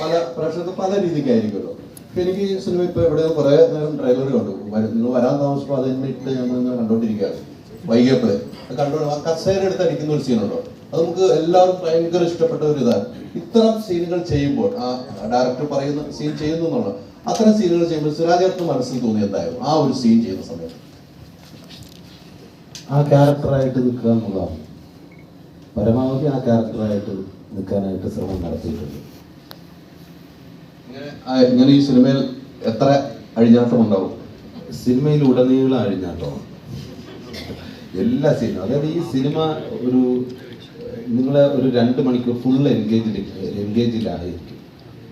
പല പ്രേക്ഷകർക്ക് പല രീതിക്കായിരിക്കുമല്ലോ. ഇപ്പൊ എനിക്ക് സിനിമ ഇപ്പൊ എവിടെ കുറെ നേരം ട്രെയിലർ കണ്ടു. നിങ്ങൾ വരാൻ താമസിച്ചപ്പോൾ അത് തന്നെ ഇട്ട് ഞങ്ങൾ ഇങ്ങനെ കണ്ടോണ്ടിരിക്കുകയാണ് വൈകിയപ്പോൾ അത് കണ്ടോ ആ കസേര എടുത്ത് അടിക്കുന്ന ഒരു സീനുണ്ടോ അത് നമുക്ക് എല്ലാവർക്കും ഭയങ്കര ഇഷ്ടപ്പെട്ട ഒരു ഇതാണ്. ഇത്തരം സീനുകൾ ചെയ്യുമ്പോൾ ആ ഡയറക്ടർ പറയുന്ന സീൻ ചെയ്യുന്നു എന്നുള്ളത് അത്തരം സീനുകൾ ചെയ്യുമ്പോൾ സുരാജേട്ടന് മനസ്സിൽ തോന്നി എന്തായാലും ആ ഒരു സീൻ ചെയ്യുന്ന സമയത്ത്. ആ ക്യാരക്ടറായിട്ട് നിൽക്കുക എന്നുള്ളതാണ്. പരമാവധി ആ ക്യാരക്ടറായിട്ട് നിൽക്കാനായിട്ട് ശ്രമം നടത്തിയിട്ടുണ്ട്. ഇങ്ങനെ ഈ സിനിമയിൽ എത്ര അഴിഞ്ഞാട്ടം ഉണ്ടാവും സിനിമയിൽ ഉടനീളം അഴിഞ്ഞാട്ടമാണ്. എല്ലാ സിനിമ അതായത് ഈ സിനിമ ഒരു നിങ്ങളെ ഒരു രണ്ട് മണിക്കൂർ ഫുൾ എൻഗേജിൽ എൻഗേജിലായിരിക്കും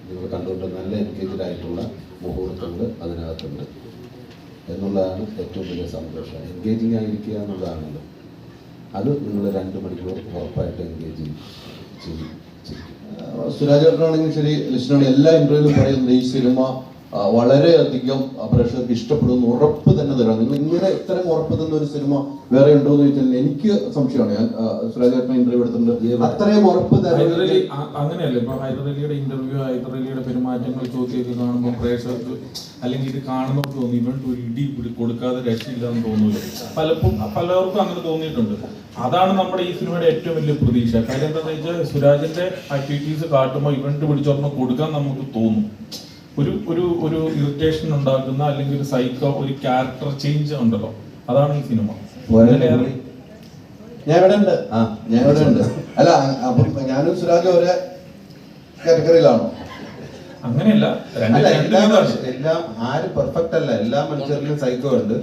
നിങ്ങൾ കണ്ടുകൊണ്ട് നല്ല എൻഗേജിലായിട്ടുള്ള മുഹൂർത്തങ്ങൾ അതിനകത്തുണ്ട്. എന്നുള്ളതാണ് ഏറ്റവും വലിയ സന്തോഷം. എൻഗേജിങ് ആയിരിക്കുക എന്നുള്ളതാണല്ലോ. അത് നിങ്ങൾ രണ്ട് മണിക്കൂർ ഉറപ്പായിട്ട് എൻഗേജ് ചെയ്യും. ചെയ്യും സുരാജേട്ടനാണെങ്കിൽ ശരി ലിസ്റ്റിനാണ് എല്ലാ ഇന്റർവ്യൂവിലും പറയുന്നത് ഈ സിനിമ വളരെയധികം അധികം പ്രേക്ഷകർക്ക് ഇഷ്ടപ്പെടുന്നു ഉറപ്പ് തന്നെ തരാം. നിങ്ങൾ ഇങ്ങനെ ഇത്തരം ഉറപ്പ് തന്ന ഒരു സിനിമ വേറെ ഉണ്ടോ എന്ന് ചോദിച്ചാൽ എനിക്ക് സംശയമാണ്. ഞാൻ സുരാജേട്ടൻ ഇന്റർവ്യൂ എടുത്തിട്ടുണ്ട്. അത്രയും ഉറപ്പ് അങ്ങനെയല്ലേ. ഇപ്പൊ ഹൈദരലിയുടെ ഇന്റർവ്യൂ ഹൈദരലിയുടെ പെരുമാറ്റങ്ങൾ ചോദ്യമൊക്കെ കാണുമ്പോൾ പ്രേക്ഷകർക്ക് അല്ലെങ്കിൽ ഇത് കാണുമ്പോൾ തോന്നി ഇവർക്ക് ഒരു ഇടി കൊടുക്കാതെ രക്ഷയില്ലാന്ന് തോന്നുന്നു പലപ്പോഴും പലർക്കും അങ്ങനെ തോന്നിയിട്ടുണ്ട്. അതാണ് നമ്മുടെ ഈ സിനിമയുടെ ഏറ്റവും വലിയ പ്രതീക്ഷ. കാര്യം എന്താണെന്ന് വെച്ചാൽ സുരാജിന്റെ ആക്ടിവിറ്റീസ് കാട്ടുമ്പോൾ ഇവന്റ് പിടിച്ചോർന്ന് കൊടുക്കാൻ നമുക്ക് തോന്നും. ഒരു ഒരു ഒരു ഇറിറ്റേഷൻ ഉണ്ടാക്കുന്ന അല്ലെങ്കിൽ ഒരു സൈക്കോ ഒരു ക്യാരക്ടർ ചേഞ്ച് ഉണ്ടല്ലോ. അതാണ് ഈ സിനിമ ഞാൻ ഇവിടെ ഉണ്ട്. ആ. ഞാൻ ഇവിടെ ഉണ്ട്. അല്ല അപ്പം ഞാനും സുരാജും ഒരേ കാറ്റഗറിയിലാണോ അങ്ങനെയല്ല. അല്ല രണ്ട് എല്ലാ. എല്ലാം ആരും പെർഫെക്റ്റ് അല്ല എല്ലാ മനുഷ്യരിലും സൈക്കോ ഉണ്ട്.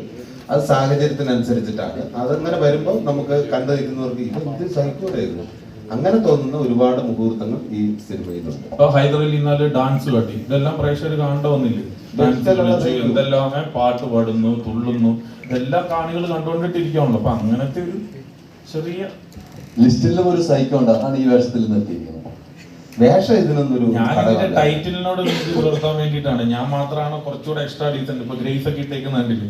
അത് സാഹചര്യത്തിനനുസരിച്ചിട്ടാണ്. അതങ്ങനെ വരുമ്പോൾ നമുക്ക് കണ്ടു നിൽക്കുന്നവർക്ക് ഇത് സൈക്കോ ആയിരുന്നു. അങ്ങനെ തോന്നുന്ന ഒരുപാട് മുഹൂർത്തങ്ങൾ ഈ സിനിമയിലുണ്ട്. ഇപ്പൊ ഇന്നാൽ ഡാൻസ് കാട്ടി. ഇതെല്ലാം പ്രേക്ഷകർ കാണേണ്ട വന്നില്ലേ? ഡാൻസ് എന്തെല്ലാം പാട്ട് പാടുന്നു തുള്ളുന്നു ഇതെല്ലാം കാണികൾ കണ്ടുകൊണ്ടിട്ടിരിക്കുകയാണല്ലോ അപ്പൊ അങ്ങനത്തെ ഒരു ചെറിയ ലിസ്റ്റിലും ഒരു സൈക്കോ ഉണ്ട്. അതാണ് ഈ വേഷത്തിൽ നിർത്തിയിരിക്കുന്നത്. വേഷം. ടൈറ്റിലിനോട് പുലർത്താൻ വേണ്ടിയിട്ടാണ്. ഞാൻ മാത്രമാണ് കുറച്ചുകൂടെ എക്സ്ട്രാ ഡീസന്റ് ഇപ്പൊ ഗ്രേസ് ഒക്കെ ഇട്ടേക്കുന്ന കണ്ടില്ലേ?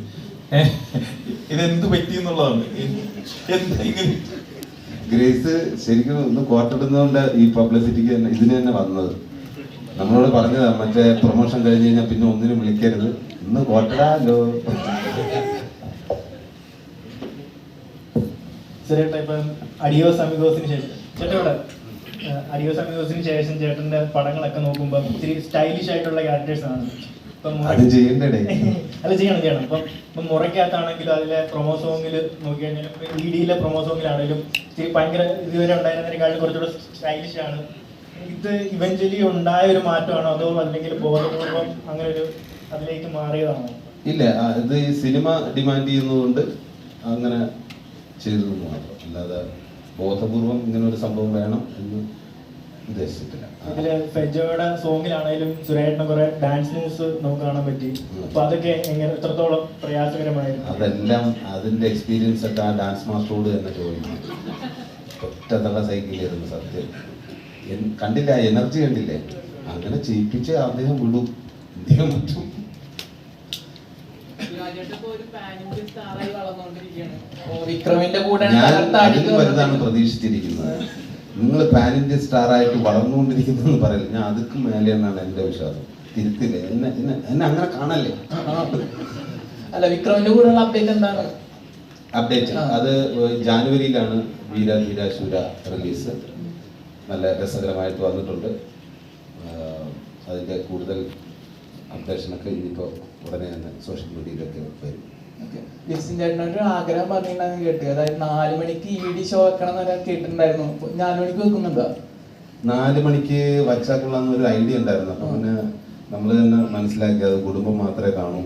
ഇതെന്ത് പറ്റി എന്നുള്ളതാണ് എന്താ ഇങ്ങനെ ഗ്രേസ് ശരിക്കും ഒന്ന് കോർട്ടിടുന്നതുകൊണ്ട് ഈ പബ്ലിസിറ്റിക്ക് തന്നെ ഇതിന് തന്നെ വന്നത്. നമ്മളോട് പറഞ്ഞത് മറ്റേ പ്രൊമോഷൻ കഴിഞ്ഞ് കഴിഞ്ഞാൽ പിന്നെ ഒന്നിനും വിളിക്കരുത്. ഇന്ന് കോട്ടടാലോ ചേട്ടാ ഇപ്പം അഡിയോസ് അമിഗോസിന് ശേഷം. ചേട്ടാ ഇവിടെ ഏഹ്, അഡിയോസ് അമിഗോസിന് ശേഷം ചേട്ടന്റെ പടങ്ങളൊക്കെ നോക്കുമ്പോൾ ഇത്തിരി സ്റ്റൈലിഷ് ആയിട്ടുള്ള ക്യാരക്ടേഴ്സ് ആണ്. അത് ചെയ്യണ്ടേ അല്ല ചെയ്യണം ചെയ്യണം. ഇപ്പം ഇപ്പം മുറയ്ക്കകത്താണെങ്കിലും അതിലെ പ്രൊമോ സോങ്ങിൽ നോക്കി കഴിഞ്ഞാൽ ഇ ഡിയിലെ പ്രൊമോ സോങ്ങിലാണെങ്കിലും ഇത്തിരി ഭയങ്കര ഇതുവരെ ഉണ്ടായിരുന്നതിനേക്കാളും കുറച്ചുകൂടെ സ്റ്റൈലിഷ് ആണ്. ഇത് ഇവഞ്ചലി ഉണ്ടായ ഒരു മാറ്റമാണോ അതോ അല്ലെങ്കിൽ ബോധപൂർവം അങ്ങനെ ഒരു അതിലേക്ക് മാറിയതാണോ? ഇല്ല ഇത് ഈ സിനിമ ഡിമാൻഡ് ചെയ്യുന്നതുകൊണ്ട് അങ്ങനെ ചെയ്തത് മാത്രം അല്ലാതെ ബോധപൂർവം ഇങ്ങനെ ഒരു സംഭവം വേണം എന്ന് ഉദ്ദേശിച്ചിട്ടില്ല. ഇതിൽ ഫെജോയുടെ സോങ്ങിലാണെങ്കിലും സുരേഷിന്റെ കുറെ ഡാൻസ് മൂവ്സ് നമുക്ക് കാണാൻ പറ്റി. അപ്പൊ അതൊക്കെ എങ്ങനെ എത്രത്തോളം പ്രയാസകരമായിരുന്നു? അതെല്ലാം അതിന്റെ എക്സ്പീരിയൻസ് ഒക്കെ ആ ഡാൻസ് മാസ്റ്ററോട് തന്നെ ചോദിക്കണം ഒറ്റ തള്ള സൈക്കിളിലായിരുന്നു സത്യം. കണ്ടില്ല എനർജി കണ്ടില്ലേ? അങ്ങനെ ചെയ്യിപ്പിച്ച് അദ്ദേഹം വിടും അദ്ദേഹം പറ്റും കൂടെ ഞാൻ വലുതാണ് പ്രതീക്ഷിച്ചിരിക്കുന്നത്. നിങ്ങൾ പാൻ ഇന്ത്യ സ്റ്റാർ ആയിട്ട് വളർന്നുകൊണ്ടിരിക്കുന്നു എന്ന് പറയില്ല? ഞാൻ അതുക്കും മേലെയെന്നാണ് എന്റെ വിശ്വാസം. തിരുത്തില്ല? എന്നെ എന്നെ എന്നെ അങ്ങനെ കാണല്ലേ? അല്ല വിക്രമിന്റെ കൂടെയുള്ള അപ്ഡേറ്റ് എന്താണ്? അപ്ഡേറ്റ്. അത് ജാനുവരിയിലാണ് വീര ശൂര റിലീസ് നല്ല രസകരമായിട്ട് വന്നിട്ടുണ്ട്. അതിന്റെ കൂടുതൽ അപ്ഡേഷനൊക്കെ ഇനിയിപ്പോൾ ഉടനെ തന്നെ സോഷ്യൽ മീഡിയയിലൊക്കെ വരും. ലിസിൻ ചേട്ടനൊരു ആഗ്രഹം പറഞ്ഞിട്ടുണ്ടെന്ന് കേട്ടു. അതായത് നാല് മണിക്ക് ഇ ഡി ഷോ വെക്കണം എന്ന് കേട്ടിട്ടുണ്ടായിരുന്നു. നാല് മണിക്ക് വെക്കുന്നുണ്ടോ? നാല് മണിക്ക് ഒരു ഐഡിയ ഉണ്ടായിരുന്നു. അപ്പൊ പിന്നെ നമ്മൾ തന്നെ മനസ്സിലാക്കി അത് കുടുംബം മാത്രമേ കാണൂ.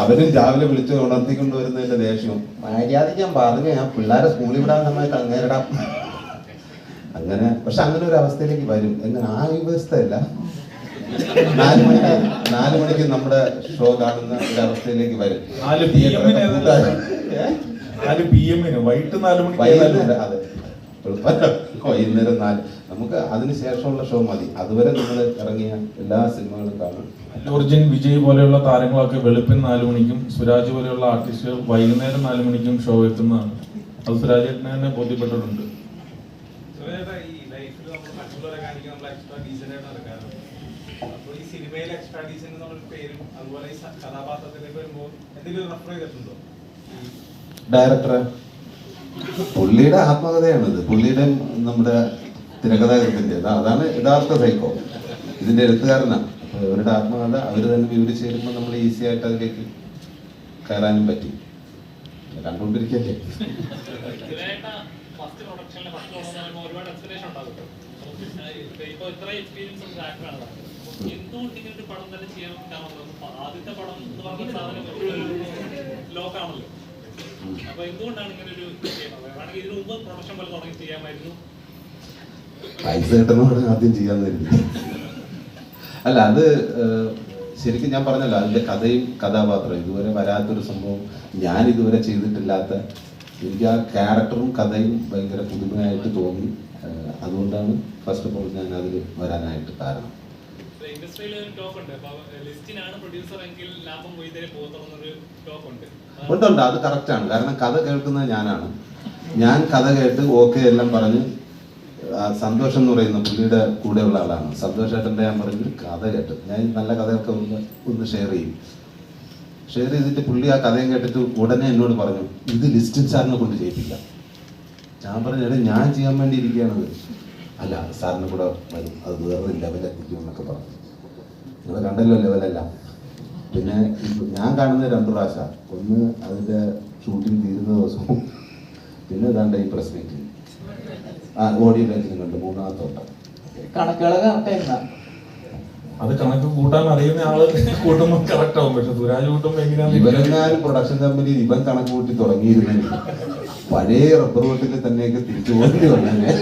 അവരും രാവിലെ വിളിച്ച് ഉണർത്തിക്കൊണ്ട് വരുന്നതിന്റെ ദേഷ്യം. മര്യാദയ്ക്ക് ഞാൻ പറഞ്ഞു ഞാൻ പിള്ളേരെ സ്കൂളിൽ വിടാൻ സമയത്ത് അങ്ങേരടാ അങ്ങനെ പക്ഷെ അങ്ങനെ ഒരു അവസ്ഥയിലേക്ക് വരും. എങ്ങനെ? ആ വ്യവസ്ഥയല്ല. നാല് മണിക്ക് നാല് മണിക്ക് നമ്മുടെ ഷോ കാണുന്ന ഒരു അവസ്ഥയിലേക്ക് വരും. നാല് പി എമ്മിന് വൈകിട്ട് നാല് മണിക്ക് വൈകുന്നേരം അതെ. എളുപ്പമല്ല. വൈകുന്നേരം നമുക്ക് അതിന് ശേഷമുള്ള ഷോ മതി. അതുവരെ നമ്മൾ ഇറങ്ങിയ എല്ലാ സിനിമകളും കാണും. അർജുൻ വിജയ് പോലെയുള്ള താരങ്ങളൊക്കെ വെളുപ്പിന് നാലു മണിക്കും സുരാജ് പോലെയുള്ള ആർട്ടിസ്റ്റുകൾ വൈകുന്നേരം നാലു മണിക്കും ഷോ എത്തുന്നതാണ്. അത് സുരാജ് ചേട്ടനെ തന്നെ ബോധ്യപ്പെട്ടിട്ടുണ്ട്. എക്സ്ട്രാ ഡീസൻ പേരും അതുപോലെ ഈ സ- കഥാപാത്രത്തിലേക്ക് വരുമ്പോൾ എന്തെങ്കിലും റെഫർ ചെയ്തിട്ടുണ്ടോ? ഡയറക്ടറെ പുള്ളിയുടെ ആത്മകഥയാണിത്. പുള്ളിയുടെ നമ്മുടെ തിരക്കഥാകൃത്തിന്റെ അതാണ് യഥാർത്ഥ സൈക്കോ ഇതിന്റെ എഴുത്തുകാരനാണ്. അപ്പൊ ഇവരുടെ ആത്മകഥ അവർ തന്നെ വിവരിച്ച് തരുമ്പോൾ നമ്മൾ ഈസി ആയിട്ട് അതിലേക്ക് കയറാനും പറ്റി. കണ്ടുകൊണ്ടിരിക്കല്ലേ? അപ്പൊ എന്തുകൊണ്ടാണ് ഇങ്ങനെ ഒരു ചെയ്യുന്നത്? ഇതിനു മുമ്പ് പ്രൊഡക്ഷൻ പോലെ തുടങ്ങി ചെയ്യാമായിരുന്നു. പൈസ കിട്ടുന്നതാണ് ആദ്യം ചെയ്യാൻ തരുന്നത് അല്ല അത് ശരിക്കും ഞാൻ പറഞ്ഞല്ലോ അതിന്റെ കഥയും കഥാപാത്രവും. ഇതുവരെ വരാത്തൊരു സംഭവം ഞാൻ ഇതുവരെ ചെയ്തിട്ടില്ലാത്ത എനിക്ക് ആ ക്യാരക്ടറും കഥയും ഭയങ്കര പുതുമയായിട്ട് തോന്നി. അതുകൊണ്ടാണ് ഫസ്റ്റ് ഓഫ് ഓൾ ഞാൻ അതിൽ വരാനായിട്ട് കാരണം. ഇൻഡസ്ട്രിയിൽ ടോക്ക് ഉണ്ട്. ലിസ്റ്റിനാണ് പ്രൊഡ്യൂസർ എങ്കിൽ ലാഭം ടോക്ക് ഉണ്ട്. ഉണ്ട് ഉണ്ട് അത് കറക്റ്റാണ് കാരണം കഥ കേൾക്കുന്നത് ഞാനാണ്. ഞാൻ കഥ കേട്ട് ഓക്കെ എല്ലാം പറഞ്ഞ് സന്തോഷം എന്ന് പറയുന്ന പുള്ളിയുടെ കൂടെയുള്ള ആളാണ്. സന്തോഷേട്ടന്റെ ഞാൻ പറഞ്ഞ കഥ കേട്ട്. ഞാൻ നല്ല കഥയൊക്കെ ഒന്ന് ഒന്ന് ഷെയർ ചെയ്യും. ഷെയർ ചെയ്തിട്ട് പുള്ളി ആ കഥയും കേട്ടിട്ട് ഉടനെ എന്നോട് പറഞ്ഞു ഇത് ലിസ്റ്റിൻ സാറിനെ കൊണ്ട് ചെയ്യിപ്പിക്കാം. ഞാൻ പറഞ്ഞു ഞാൻ ചെയ്യാൻ വേണ്ടി ഇരിക്കുകയാണത് അല്ല സാറിന് കൂടെ വരും. അത് വേറൊരു ലെവലെത്തിക്കും എന്നൊക്കെ പറഞ്ഞു. നിങ്ങൾ കണ്ടല്ലോ ലെവലെല്ലാം പിന്നെ ഞാൻ കാണുന്ന രണ്ടു പ്രാവശ്യം. ഒന്ന് അതിന്റെ ഷൂട്ടിംഗ് തീരുന്ന ദിവസവും പിന്നെ ഏതാണ്ട് ഈ പ്രസ് മീറ്റിംഗ് ആ ഓഡിയോ ലെൻസിനും ഉണ്ട്. മൂന്നാമത്തോട്ട്. അത് കണക്ക് കൂട്ടാൻ അറിയുന്ന ആൾ കൂട്ടുമ്പോൾ കറക്റ്റ് ആവും. പക്ഷെ സുരാജ് കൂട്ടുമ്പോൾ എങ്ങനെയാണ് ഇവരെങ്ങാനും പ്രൊഡക്ഷൻ കമ്പനി ഇവൻ കണക്ക് കൂട്ടി തുടങ്ങിയിരുന്നെങ്കിൽ പഴയ റബ്ബർ വീട്ടിൽ തന്നെയൊക്കെ തിരിച്ചു പോകേണ്ടി വന്നേ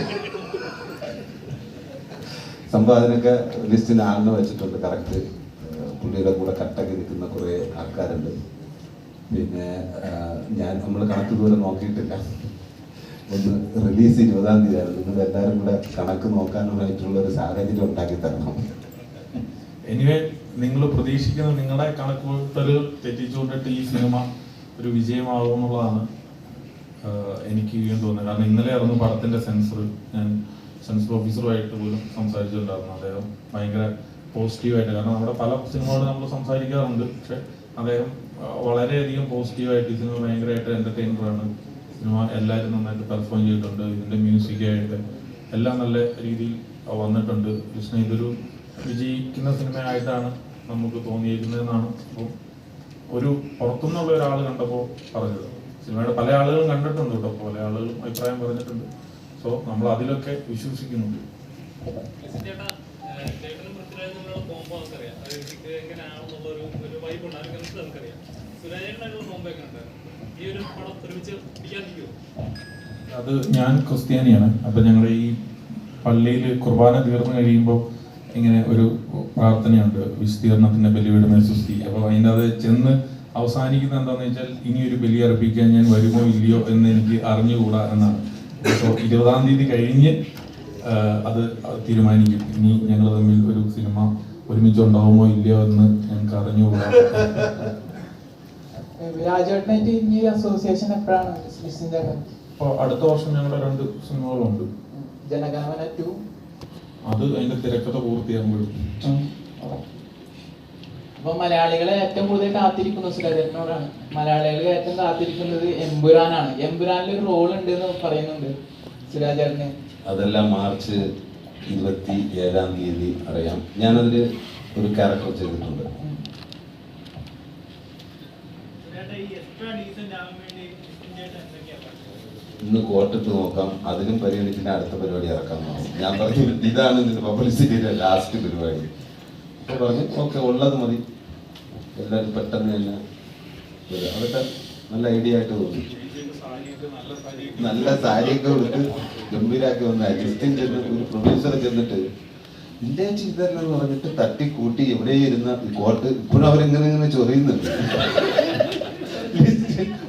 സമ്പാദനൊക്കെ ലിസ്റ്റിന് ആളിനെ വെച്ചിട്ടുണ്ട് കറക്റ്റ് പുള്ളിയുടെ കൂടെ കട്ടൊക്കെ നിൽക്കുന്ന കുറേ ആൾക്കാരുണ്ട്. പിന്നെ ഞാൻ നമ്മൾ കണക്ക് ദൂരെ നോക്കിയിട്ടില്ല. ഒന്ന് റിലീസ് ഇരുപതാം തീയതി ആയിരുന്നു നിങ്ങൾ എല്ലാവരും കൂടെ കണക്ക് നോക്കാനായിട്ടുള്ള ഒരു സാഹചര്യം ഉണ്ടാക്കി തരണം. എനിവേ നിങ്ങൾ പ്രതീക്ഷിക്കുന്ന നിങ്ങളുടെ കണക്കുകൂട്ടൽ തെറ്റിച്ചുകൊണ്ടിട്ട് ഈ സിനിമ ഒരു വിജയമാകുമെന്നുള്ളതാണ് എനിക്ക് തോന്നുന്നത്. കാരണം ഇന്നലെ ആയിരുന്നു പടത്തിന്റെ സെൻസർ ഞാൻ സെൻസർ ഓഫീസറുമായിട്ട് പോലും സംസാരിച്ചിട്ടുണ്ടായിരുന്നു അദ്ദേഹം. ഭയങ്കര പോസിറ്റീവായിട്ട് കാരണം നമ്മുടെ പല സിനിമകളും നമ്മൾ സംസാരിക്കാറുണ്ട്. പക്ഷെ അദ്ദേഹം വളരെയധികം പോസിറ്റീവായിട്ട് സിനിമ ഭയങ്കരമായിട്ട് എന്റർടൈനറാണ് സിനിമ എല്ലാവരും നന്നായിട്ട് പെർഫോം ചെയ്തിട്ടുണ്ട്. ഇതിന്റെ മ്യൂസിക്കായിട്ട് എല്ലാം നല്ല രീതിയിൽ വന്നിട്ടുണ്ട്. കൃഷ്ണ ഇതൊരു വിജയിക്കുന്ന സിനിമയായിട്ടാണ് നമുക്ക് തോന്നിയിരിക്കുന്നതെന്നാണ് അപ്പോൾ ഒരു പുറത്തുനിന്നുള്ള ഒരാൾ കണ്ടപ്പോൾ പറഞ്ഞത്. സിനിമയുടെ പല ആളുകളും കണ്ടിട്ടുണ്ട് കേട്ടോ. പല ആളുകളും അഭിപ്രായം പറഞ്ഞിട്ടുണ്ട്. സോ നമ്മൾ അതിലൊക്കെ വിശ്വസിക്കുന്നുണ്ട് അത് ഞാൻ ക്രിസ്ത്യാനിയാണ്. അപ്പൊ ഞങ്ങളുടെ ഈ പള്ളിയിൽ കുർബാന തീർന്നു കഴിയുമ്പോൾ ഇങ്ങനെ ഒരു പ്രാർത്ഥനയുണ്ട്. വിസ്തീർണത്തിന്റെ ബലിവിടുന്ന സൃഷ്ടി. അപ്പൊ അതിന്റെ അത് ചെന്ന് അവസാനിക്കുന്ന എന്താണെന്ന് വെച്ചാൽ ഇനി ഒരു ബലി അർപ്പിക്കാൻ ഞാൻ വരുമോ ഇല്ലയോ എന്ന് എനിക്ക് അറിഞ്ഞുകൂടാ എന്നാണ്. ഇരുപതാം തീയതി കഴിഞ്ഞ് അത് തീരുമാനിക്കും. ഇനി ഞങ്ങൾ തമ്മിൽ ഒരു സിനിമ ഒരുമിച്ച് ഉണ്ടാവുമോ ഇല്ലയോ എന്ന് ഞങ്ങൾക്ക് അറിഞ്ഞുകൂടാ. രാജേട്ടനായിട്ട് ഇനി അസോസിയേഷൻ എപ്പോഴാണ് ലിസ്റ്റിന്റെ അപ്പോൾ അടുത്ത വർഷം ഞങ്ങളുടെ രണ്ട് സിനിമകളുണ്ട്. ജനഗണമന ടു അത് അതിന്റെ തിരക്കഥ പൂർത്തിയാകുമ്പോഴും അപ്പൊ മലയാളികളെ ഏറ്റവും കൂടുതൽ കാത്തിരിക്കുന്നത് സുരേന്ദ്രനോടാണ്. മലയാളികൾ ഏറ്റവും കാത്തിരിക്കുന്നത് എമ്പുരാനാണ്. എമ്പുരാനിൽ ഒരു റോൾ ഉണ്ട് എന്ന് പറയുന്നുണ്ട് സുരാജേട്ടന്. അതെല്ലാം മാർച്ച് ഇരുപത്തി ഏഴാം തീയതി അറിയാം. ഞാനതിൽ ഒരു ക്യാരക്ടർ ചെയ്തിട്ടുണ്ട്. ഇന്ന് കോട്ടത്ത് നോക്കാം. അതിനും പരിഗണിച്ചിട്ട് അടുത്ത പരിപാടി ഇറക്കാൻ നോക്കാം ഞാൻ പറഞ്ഞു ഇതാണ് ഇതിന്റെ പബ്ലിസിറ്റിയുടെ ലാസ്റ്റ് പരിപാടി. പറഞ്ഞു ഓക്കെ ഉള്ളത് മതി. എല്ലാവരും പെട്ടെന്ന് തന്നെ വരും. അതൊക്കെ നല്ല ഐഡിയ ആയിട്ട് തോന്നി. നല്ല സാരിയൊക്കെ കൊടുത്ത് ഗംഭീരാക്കി വന്ന അസിസ്റ്റന്റ് ചെന്ന് ഒരു പ്രൊഡ്യൂസർ ചെന്നിട്ട് ഇന്ത്യ ചെയ്തല്ലെന്ന് പറഞ്ഞിട്ട് തട്ടി കൂട്ടി എവിടെ ഇരുന്ന കോട്ട് ഇപ്പോഴും അവരിങ്ങനെ ഇങ്ങനെ ചൊറിയുന്നുണ്ട്.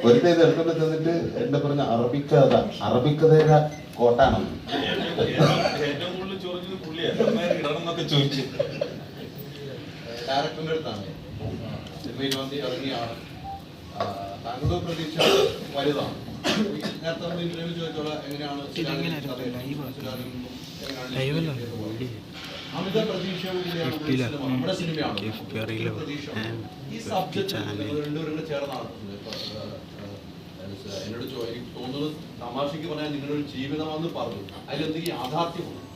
ഒരു ഇത് എടുത്തോണ്ട് ചെന്നിട്ട് എന്താ പറഞ്ഞ അറബിക്കഥ അറബിക്കഥയുടെ കോട്ടാണെന്ന് ഏറ്റവും കൂടുതൽ ചോദിച്ചത് പുള്ളിയാണ് ചോദിച്ചു. ഡയറക്ടറിന്റെ അടുത്താണ്. സിനിമയിൽ വന്ന് ഇറങ്ങിയാണ്. താങ്കളുടെ പ്രതീക്ഷ വലുതാണ്. നേരത്തെ നമ്മൾ ഇന്റർവ്യൂ ചോദിച്ചോളാം എങ്ങനെയാണ് അമിത പ്രതീക്ഷയോടുകൂടിയാണ് നമ്മുടെ സിനിമയാണ്. പ്രതീക്ഷ. ഈ സബ്ജക്ട് രണ്ടുപേരും കൂടെ ചേർന്നാണ്. എന്നോട് ചോ- എനിക്ക് തോന്നുന്നത് തമാശക്ക് പറഞ്ഞാൽ നിങ്ങളൊരു ജീവിതമാണെന്ന് പറഞ്ഞു. അതിലെന്തെങ്കിലും യാഥാർത്ഥ്യമുണ്ട്?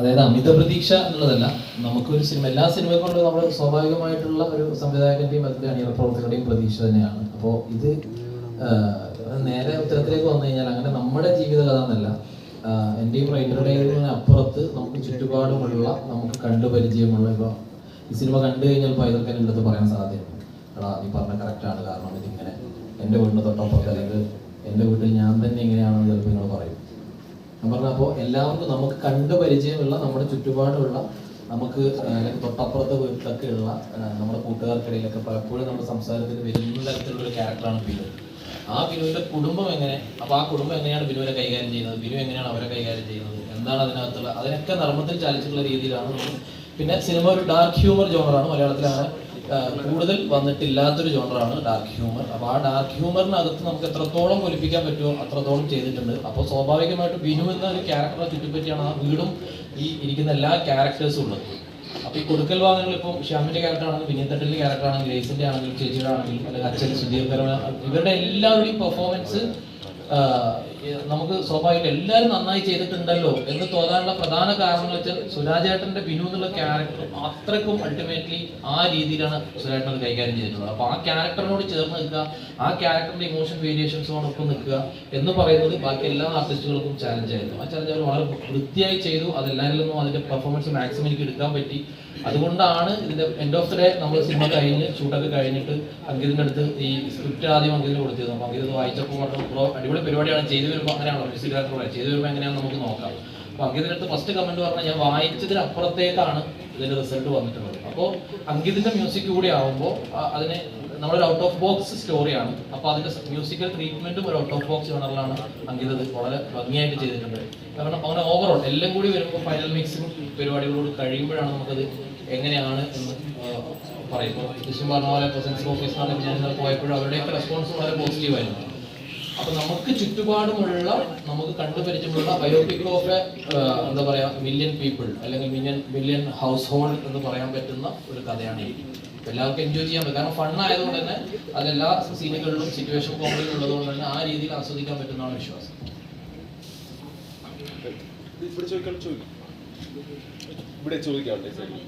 അതായത് അമിത പ്രതീക്ഷ എന്നുള്ളതല്ല. നമുക്കൊരു സിനിമ എല്ലാ സിനിമ കൊണ്ട് നമ്മൾ സ്വാഭാവികമായിട്ടുള്ള ഒരു സംവിധായകന്റെയും അതിന്റെ അണിയറ പ്രവർത്തകരുടെയും പ്രതീക്ഷ തന്നെയാണ്. അപ്പോൾ ഇത് നേരെ ഉത്തരത്തിലേക്ക് വന്നു കഴിഞ്ഞാൽ അങ്ങനെ നമ്മുടെ ജീവിതകഥ എന്നല്ല. എന്റെയും റൈറ്ററുടെയും അപ്പുറത്ത് നമുക്ക് ചുറ്റുപാടുമുള്ള നമുക്ക് കണ്ടു പരിചയമുള്ള ഇപ്പോൾ ഈ സിനിമ കണ്ടു കഴിഞ്ഞാൽ പൈതൽക്കൻ എന്റെ അടുത്ത് പറയാൻ സാധ്യതയുണ്ട്. എടാ നീ പറഞ്ഞ കറക്റ്റാണ് കാരണം ഇതിങ്ങനെ എന്റെ വീടിന് തൊട്ടപ്പുറത്ത് അല്ലെങ്കിൽ എന്റെ വീട്ടിൽ ഞാൻ തന്നെ ഇങ്ങനെയാണെന്ന് ചിലപ്പോൾ നിങ്ങൾ പറയും. ഞാൻ പറഞ്ഞ അപ്പോൾ എല്ലാവർക്കും നമുക്ക് കണ്ട് പരിചയമുള്ള നമ്മുടെ ചുറ്റുപാടുള്ള നമുക്ക് തൊട്ടപ്പുറത്തെ വീട്ടിലൊക്കെ ഉള്ള നമ്മുടെ കൂട്ടുകാർക്കിടയിലൊക്കെ പലപ്പോഴും നമ്മുടെ സംസാരത്തിൽ വരുന്ന തരത്തിലുള്ള ക്യാരക്ടറാണ് ബിനു. ആ ബിനുവിന്റെ കുടുംബം എങ്ങനെ അപ്പോൾ ആ കുടുംബം എങ്ങനെയാണ് ബിനുവിനെ കൈകാര്യം ചെയ്യുന്നത്? ബിനു എങ്ങനെയാണ് അവരെ കൈകാര്യം ചെയ്യുന്നത്? എന്താണ് അതിനകത്തുള്ള അതിനൊക്കെ നർമ്മത്തിൽ ചാലിച്ചിട്ടുള്ള രീതിയിലാണ്. പിന്നെ സിനിമ ഒരു ഡാർക്ക് ഹ്യൂമർ ജോണറാണ് മലയാളത്തിലാണ് കൂടുതൽ വന്നിട്ടില്ലാത്തൊരു ജോണറാണ് ഡാർക്ക് ഹ്യൂമർ അപ്പോൾ ആ ഡാർക്ക് ഹ്യൂമറിനകത്ത് നമുക്ക് എത്രത്തോളം ഒലിപ്പിക്കാൻ പറ്റുമോ അത്രത്തോളം ചെയ്തിട്ടുണ്ട്. അപ്പോൾ സ്വാഭാവികമായിട്ടും വിനു എന്ന ഒരു ക്യാരക്ടറെ ചുറ്റിപ്പറ്റിയാണ് ആ വീടും ഈ ഇരിക്കുന്ന എല്ലാ ക്യാരക്ടേഴ്സും ഉള്ളത്. അപ്പോൾ ഈ കൊടുക്കൽ വാദങ്ങൾ ഇപ്പോൾ ഷ്യാമിന്റെ വിനീതട്ടലിന്റെ ക്യാരക്ടർ ആണെങ്കിൽ ഗ്രേസിന്റെ ആണെങ്കിലും ചേച്ചിയുടെ ആണെങ്കിലും അല്ലെങ്കിൽ അച്ഛൻ സുധീർ കരമ ഇവരുടെ എല്ലാവരുടെയും പെർഫോമൻസ് നമുക്ക് സ്വാഭാവികം എല്ലാവരും നന്നായി ചെയ്തിട്ടുണ്ടല്ലോ എന്ന് തോന്നാനുള്ള പ്രധാന കാരണം വെച്ചാൽ സുരാജേട്ടന്റെ ബിനു എന്നുള്ള ക്യാരക്ടർ അത്രക്കും അൾട്ടിമേറ്റ്ലി ആ രീതിയിലാണ് സുരാജേട്ടൻ കൈകാര്യം ചെയ്തിട്ടുള്ളത്. അപ്പൊ ആ ക്യാരക്ടറിനോട് ചേർന്ന് നിൽക്കുക ആ ക്യാരക്ടറിന്റെ ഇമോഷൻ വേരിയേഷൻസോടൊപ്പം നിൽക്കുക എന്ന് പറയുന്നത് ബാക്കി എല്ലാ ആർട്ടിസ്റ്റുകൾക്കും ചാലഞ്ച് ആയിരുന്നു. ആ ചാലഞ്ച് അവർ വളരെ വൃത്തിയായി ചെയ്തു. അതെല്ലാവരിൽ അതിന്റെ പെർഫോമൻസ് മാക്സിമം എനിക്ക് എടുക്കാൻ പറ്റി. അതുകൊണ്ടാണ് ഇതിന്റെ എൻഡ് ഓഫ് ദ ഡേ നമ്മൾ സിനിമ കഴിഞ്ഞ് ഷൂട്ടൊക്കെ കഴിഞ്ഞിട്ട് അങ്കിതിന്റെ അടുത്ത് ഈ സ്ക്രിപ്റ്റ് ആദ്യം അങ്കിതിന് കൊടുത്തിരുന്നു അപ്പൊ അങ്കിത് വായിച്ചപ്പോൾ അടിപൊളി പരിപാടിയാണ് ചെയ്തു വരുമ്പോൾ അങ്ങനെയാണോ ഡയറക്ടർ പറയാം. ചെയ്തു വരുമ്പോൾ എങ്ങനെയാണെന്ന് നമുക്ക് നോക്കാം. അപ്പോൾ അങ്കിതിന്റെ അടുത്ത് ഫസ്റ്റ് കമന്റ് പറഞ്ഞാൽ ഞാൻ വായിച്ചതിന് അപ്പുറത്തേക്കാണ് ഇതിന്റെ റിസൾട്ട് വന്നിട്ടുള്ളത്. അപ്പോൾ അങ്കിതിന്റെ മ്യൂസിക് കൂടി ആവുമ്പോൾ അതിന് നമ്മളൊരു ഔട്ട് ഓഫ് ബോക്സ് സ്റ്റോറിയാണ് അപ്പോൾ അതിന്റെ മ്യൂസിക്കൽ ട്രീറ്റ്മെന്റും ഒരു ഔട്ട് ഓഫ് ബോക്സ് ജോണറിലാണ് അങ്കിത് ഇത് വളരെ ഭംഗിയായിട്ട് ചെയ്തിട്ടുണ്ട്. കാരണം അങ്ങനെ ഓവറോൾ എല്ലാം കൂടി വരുമ്പോൾ ഫൈനൽ മിക്സും പരിപാടികളോട് കഴിയുമ്പോഴാണ് നമുക്കത് എങ്ങനെയാണ് എന്ന് പറയുമ്പോൾ കൃഷ്ണൻ പറഞ്ഞ പോലെ പ്രസൻസ് ഓഫീസിനകത്ത് ഞാൻ പോയപ്പോഴും അവരുടെയൊക്കെ റെസ്പോൺസ് വളരെ പോസിറ്റീവ് ആയിരുന്നു. അപ്പൊ നമുക്ക് ചുറ്റുപാടുമുള്ള നമുക്ക് കണ്ടുപരിചയമുള്ള ബയോപിക് ഓഫ് എന്താ പറയാ മില്യൺ പീപ്പിൾ അല്ലെങ്കിൽ മില്യൺ മില്യൺ ഹൗസ് ഹോൾഡ് എന്ന് പറയാൻ പറ്റുന്ന ഒരു കഥയാണ് ഈ. എല്ലാവർക്കും എൻജോയ് ചെയ്യാൻ പറ്റും. കാരണം ഫൺ ആയതുകൊണ്ട് തന്നെ അതെല്ലാ സീനുകളിലും സിറ്റുവേഷൻ കോമഡിയിലും ഉള്ളതുകൊണ്ട് തന്നെ ആ രീതിയിൽ ആസ്വദിക്കാൻ പറ്റുന്നതാണ് വിശ്വാസം. ഇവിടെ ചോദിക്കാം. ചോദിക്കും.